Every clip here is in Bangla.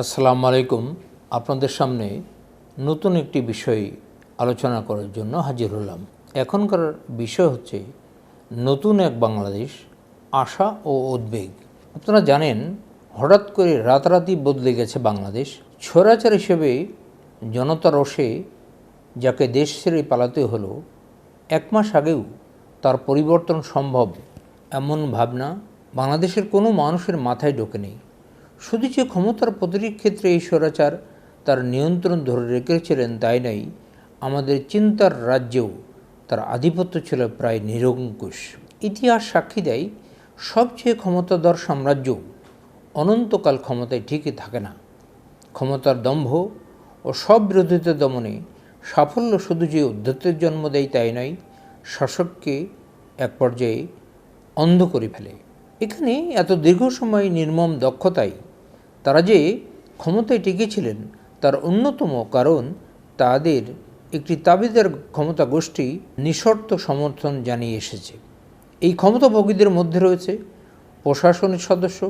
আসসালামু আলাইকুম। আপনাদের সামনে নতুন একটি বিষয় আলোচনা করার জন্য হাজির হলাম। এখনকার বিষয় হচ্ছে নতুন এক বাংলাদেশ, আশা ও উদ্বেগ। আপনারা জানেন, হঠাৎ করে রাতারাতি বদলে গেছে বাংলাদেশ। স্বৈরাচার হিসেবে জনতা রসে যাকে দেশ ছেড়ে পালাতে হলো, এক মাস আগেও তার পরিবর্তন সম্ভব এমন ভাবনা বাংলাদেশের কোনো মানুষের মাথায় ঢোকে নেই শুধু যে ক্ষমতার প্রতিটি ক্ষেত্রে এই স্বৈরাচার তার নিয়ন্ত্রণ ধরে রেখেছিলেন তাই নাই, আমাদের চিন্তার রাজ্যেও তার আধিপত্য ছিল প্রায় নিরঙ্কুশ। ইতিহাস সাক্ষী দেয়, সবচেয়ে ক্ষমতাধর সাম্রাজ্য অনন্তকাল ক্ষমতায় ঠিকই থাকে না। ক্ষমতার দম্ভ ও সব বিরোধিতা দমনে সাফল্য শুধু যে উদ্ধত্তের জন্ম দেয় তাই নয় শাসককে এক পর্যায়ে অন্ধ করে ফেলে। এখানে এত দীর্ঘ সময় নির্মম দক্ষতায় তারা যে ক্ষমতায় টিকেছিলেন, তার অন্যতম কারণ তাদের একটি তাবিদার ক্ষমতা গোষ্ঠী নিঃশর্ত সমর্থন জানিয়ে এসেছে। এই ক্ষমতাভোগীদের মধ্যে রয়েছে প্রশাসনের সদস্য,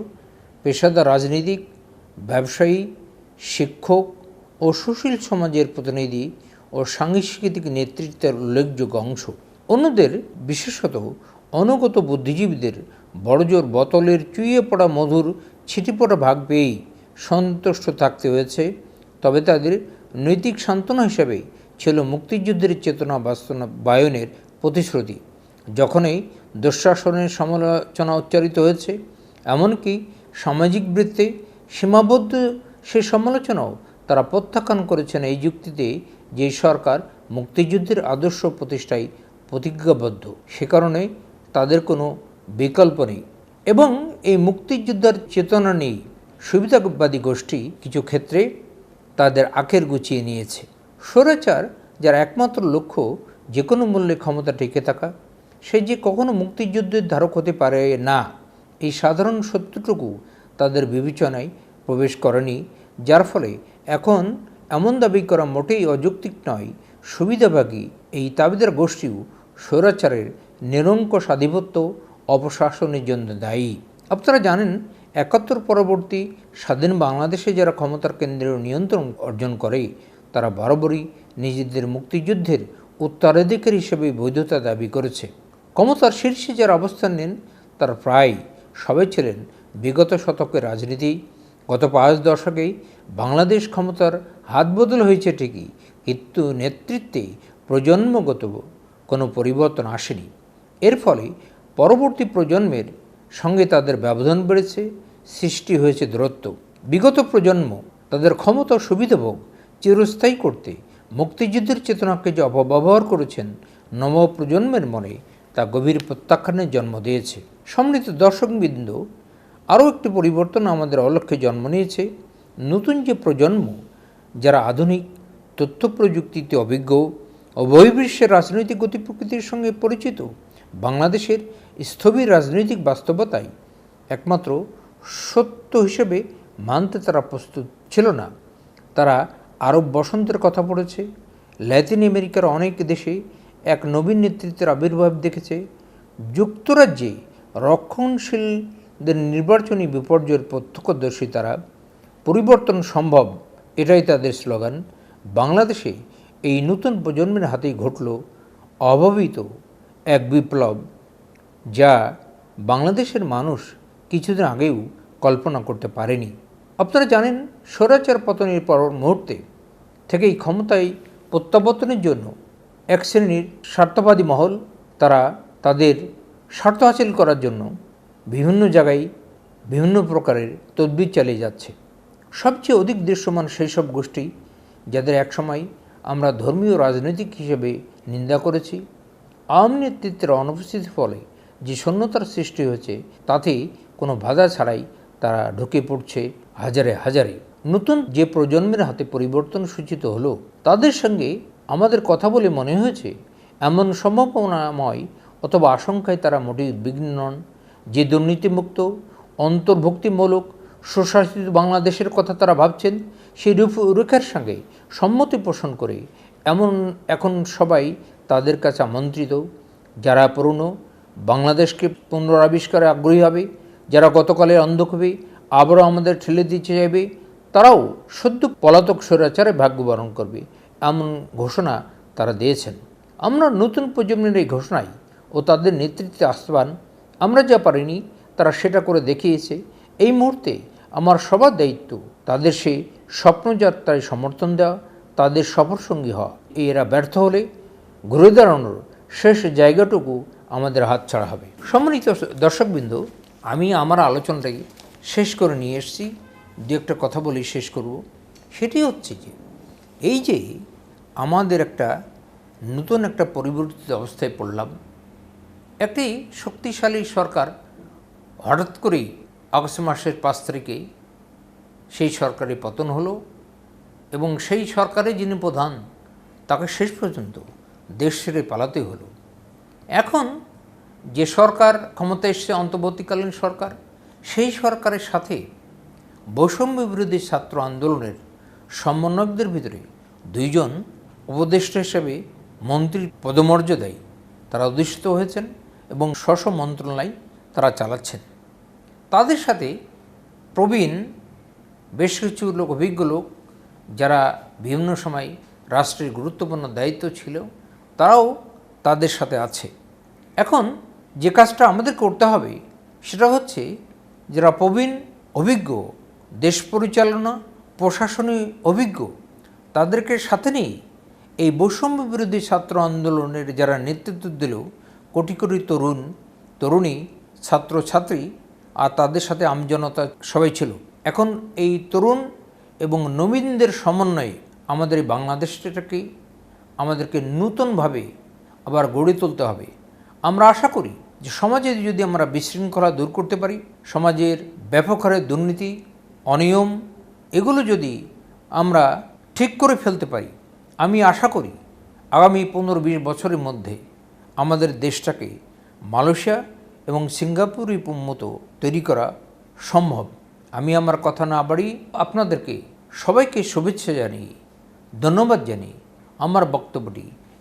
পেশাদার রাজনীতিক, ব্যবসায়ী, শিক্ষক ও সুশীল সমাজের প্রতিনিধি ও সাংস্কৃতিক নেতৃত্বের উল্লেখযোগ্য অংশ। অন্যদের বিশেষত অনুগত বুদ্ধিজীবীদের বড়জোর বোতলের চুইয়ে পড়া মধুর ছিটিপড়া ভাগ পেয়েই সন্তুষ্ট থাকতে হয়েছে। তবে তাদের নৈতিক সান্ত্বনা হিসাবে ছিল মুক্তিযুদ্ধের চেতনা বাস্তবায়নের প্রতিশ্রুতি। যখনই দুঃশাসনের সমালোচনা উচ্চারিত হয়েছে, এমনকি সামাজিক বৃত্তে সীমাবদ্ধ সে সমালোচনাও তারা প্রত্যাখ্যান করেছেন এই যুক্তিতে যে সরকার মুক্তিযুদ্ধের আদর্শ প্রতিষ্ঠায় প্রতিজ্ঞাবদ্ধ। সে কারণে তাদের কোনো বিকল্প নেই। এবং এই মুক্তিযোদ্ধার চেতনা নেই সুবিধাবাদী গোষ্ঠী কিছু ক্ষেত্রে তাদের আখের গুছিয়ে নিয়েছে। স্বৈরাচার, যার একমাত্র লক্ষ্য যে কোনো মূল্যে ক্ষমতা টিকে থাকা, সে যে কখনো মুক্তিযুদ্ধের ধারক হতে পারে না, এই সাধারণ সত্যটুকু তাদের বিবেচনায় প্রবেশ করেনি, যার ফলে এখন এমন দাবি করা মোটেই অযৌক্তিক নয় সুবিধাভাগী এই তাবিদার গোষ্ঠীও স্বৈরাচারের নিরঙ্কুশ আধিপত্য অপশাসনের জন্য দায়ী। আপনারা জানেন একাত্তর পরবর্তী স্বাধীন বাংলাদেশে যারা ক্ষমতার কেন্দ্রের নিয়ন্ত্রণ অর্জন করে, তারা বরাবরই নিজেদের মুক্তিযুদ্ধের উত্তরাধিকার হিসেবে বৈধতা দাবি করেছে। ক্ষমতার শীর্ষে যারা অবস্থান নেন, তারা প্রায় সবাই ছিলেন বিগত শতকের রাজনীতি। গত পাঁচ দশকেই বাংলাদেশ ক্ষমতার হাত বদল হয়েছে ঠিকই, কিন্তু নেতৃত্বে প্রজন্মগত কোনো পরিবর্তন আসেনি। এর ফলে পরবর্তী প্রজন্মের সঙ্গে তাদের ব্যবধান বেড়েছে, সৃষ্টি হয়েছে দূরত্ব। বিগত প্রজন্ম তাদের ক্ষমতা সুবিধাভোগ চিরস্থায়ী করতে মুক্তিযুদ্ধের চেতনাকে যে অপব্যবহার করেছেন নব প্রজন্মের মনে তা গভীর প্রত্যাখ্যানের জন্ম দিয়েছে। সম্মিলিত দর্শকবৃন্দ, আরও একটি পরিবর্তন আমাদের অলক্ষ্যে জন্ম নিয়েছে। নতুন যে প্রজন্ম, যারা আধুনিক তথ্য প্রযুক্তিতে অভিজ্ঞ ও বহির্বিশ্বের রাজনৈতিক গতি প্রকৃতির সঙ্গে পরিচিত, বাংলাদেশের স্থবির রাজনৈতিক বাস্তবতায় একমাত্র সত্য হিসেবে মানতে তারা প্রস্তুত ছিল না। তারা আরব বসন্তের কথা পড়েছে, ল্যাতিন আমেরিকার অনেক দেশে এক নবীন নেতৃত্বের আবির্ভাব দেখেছে, যুক্তরাজ্যে রক্ষণশীলদের নির্বাচনী বিপর্যয়ের প্রত্যক্ষদর্শী তারা, পরিবর্তন সম্ভব, এটাই তাদের স্লোগান। বাংলাদেশে এই নতুন প্রজন্মের হাতেই ঘটল অভাবিত এক বিপ্লব। যা বাংলাদেশের মানুষ কিছুদিন আগেও কল্পনা করতে পারেনি। আপনারা জানেন, স্বৈরাচার পতনের পর মুহূর্তে থেকেই ক্ষমতায় প্রত্যাবর্তনের জন্য এক শ্রেণির স্বার্থবাদী মহল তারা তাদের স্বার্থ হাসিল করার জন্য বিভিন্ন জায়গায় বিভিন্ন প্রকারের তদবির চালিয়ে যাচ্ছে। সবচেয়ে অধিক দৃশ্যমান সেই সব গোষ্ঠী যাদের একসময় আমরা ধর্মীয় রাজনৈতিক হিসেবে নিন্দা করেছি, আওয়ামী নেতৃত্বের অনুপস্থিতির ফলে যে শূন্যতার সৃষ্টি হয়েছে তাতে কোনো বাধা ছাড়াই তারা ঢুকে পড়ছে হাজারে হাজারে। নতুন যে প্রজন্মের হাতে পরিবর্তন সূচিত হলো, তাদের সঙ্গে আমাদের কথা বলে মনে হয়েছে, এমন সম্ভাবনাময় অথবা আশঙ্কায় তারা মোটেই উদ্বিগ্ন নন। যে দুর্নীতিমুক্ত, অন্তর্ভুক্তিমূলক, সুশাসিত বাংলাদেশের কথা তারা ভাবছেন, সেই রূপরেখার সঙ্গে সম্মতি পোষণ করে এমন এখন সবাই তাদের কাছে আমন্ত্রিত, যারা পুরনো বাংলাদেশকে পুনরাবিষ্কারে আগ্রহী হবে, যারা গতকালের অন্ধকবি, আবারও আমাদের ঠেলে দিতে যাবে তারাও সদ্য পলাতক স্বৈরাচারে ভাগ্য বরণ করবে, এমন ঘোষণা তারা দিয়েছেন। আমরা নতুন প্রজন্মের এই ঘোষণায় ও তাদের নেতৃত্বে আসবান আমরা যা পারিনি তারা সেটা করে দেখিয়েছে। এই মুহূর্তে আমার সবার দায়িত্ব তাদের সেই স্বপ্নযাত্রায় সমর্থন দেওয়া, তাদের সফরসঙ্গী হওয়া। এরা ব্যর্থ হলে ঘুরে দাঁড়ানোর শেষ জায়গাটুকু আমাদের হাতছাড়া হবে। সম্মানিত দর্শকবৃন্দ, আমি আমার আলোচনাটাকে শেষ করে নিয়ে এসেছি। দু একটা কথা বলেই শেষ করব। সেটি হচ্ছে যে, এই যে আমাদের একটা নতুন একটা পরিবর্তিত অবস্থায় পড়লাম, একটি শক্তিশালী সরকার হঠাৎ করেই আগস্ট মাসের পাঁচ তারিখে সেই সরকারের পতন হলো এবং সেই সরকারে যিনি প্রধান, তাকে শেষ পর্যন্ত দেশ ছেড়ে পালাতে হলো। এখন যে সরকার ক্ষমতায় এসছে, অন্তর্বর্তীকালীন সরকার, সেই সরকারের সাথে বৈষম্য বিরোধী ছাত্র আন্দোলনের সমন্বয়কদের ভিতরে দুইজন উপদেষ্টা হিসেবে মন্ত্রীর পদমর্যাদায় তারা অধিষ্ঠিত হয়েছেন এবং স্বশ মন্ত্রণালয় তারা চালাচ্ছেন। তাদের সাথে প্রবীণ বেশ কিছু লোক, অভিজ্ঞ লোক, যারা বিভিন্ন সময় রাষ্ট্রের গুরুত্বপূর্ণ দায়িত্ব ছিল, তারাও তাদের সাথে আছে। এখন যে কাজটা আমাদের করতে হবে, সেটা হচ্ছে যারা প্রবীণ অভিজ্ঞ, দেশ পরিচালনা প্রশাসনী অভিজ্ঞ, তাদেরকে সাথে নিয়ে এই বৈষম্য বিরোধী ছাত্র আন্দোলনের যারা নেতৃত্ব দিল, কোটি কোটি তরুণ, তরুণী ছাত্রছাত্রী আর তাদের সাথে আমজনতা সবাই ছিল। এখন এই তরুণ এবং নবীনদের সমন্বয়ে আমাদের এই বাংলাদেশটাকে, আমাদেরকে নূতনভাবে আবার গড়ে তুলতে হবে। আমরা আশা করি যে সমাজে যদি আমরা বিশৃঙ্খলা দূর করতে পারি, সমাজের ব্যাপক হারে দুর্নীতি, অনিয়ম, এগুলো যদি আমরা ঠিক করে ফেলতে পারি, আমি আশা করি আগামী পনেরো বিশ বছরের মধ্যে আমাদের দেশটাকে মালয়েশিয়া এবং সিঙ্গাপুরের মতো তৈরি করা সম্ভব। আমি আমার কথা না বাড়ি আপনাদেরকে সবাইকে শুভেচ্ছা জানিয়ে, ধন্যবাদ জানিয়ে আমার বক্তব্যটি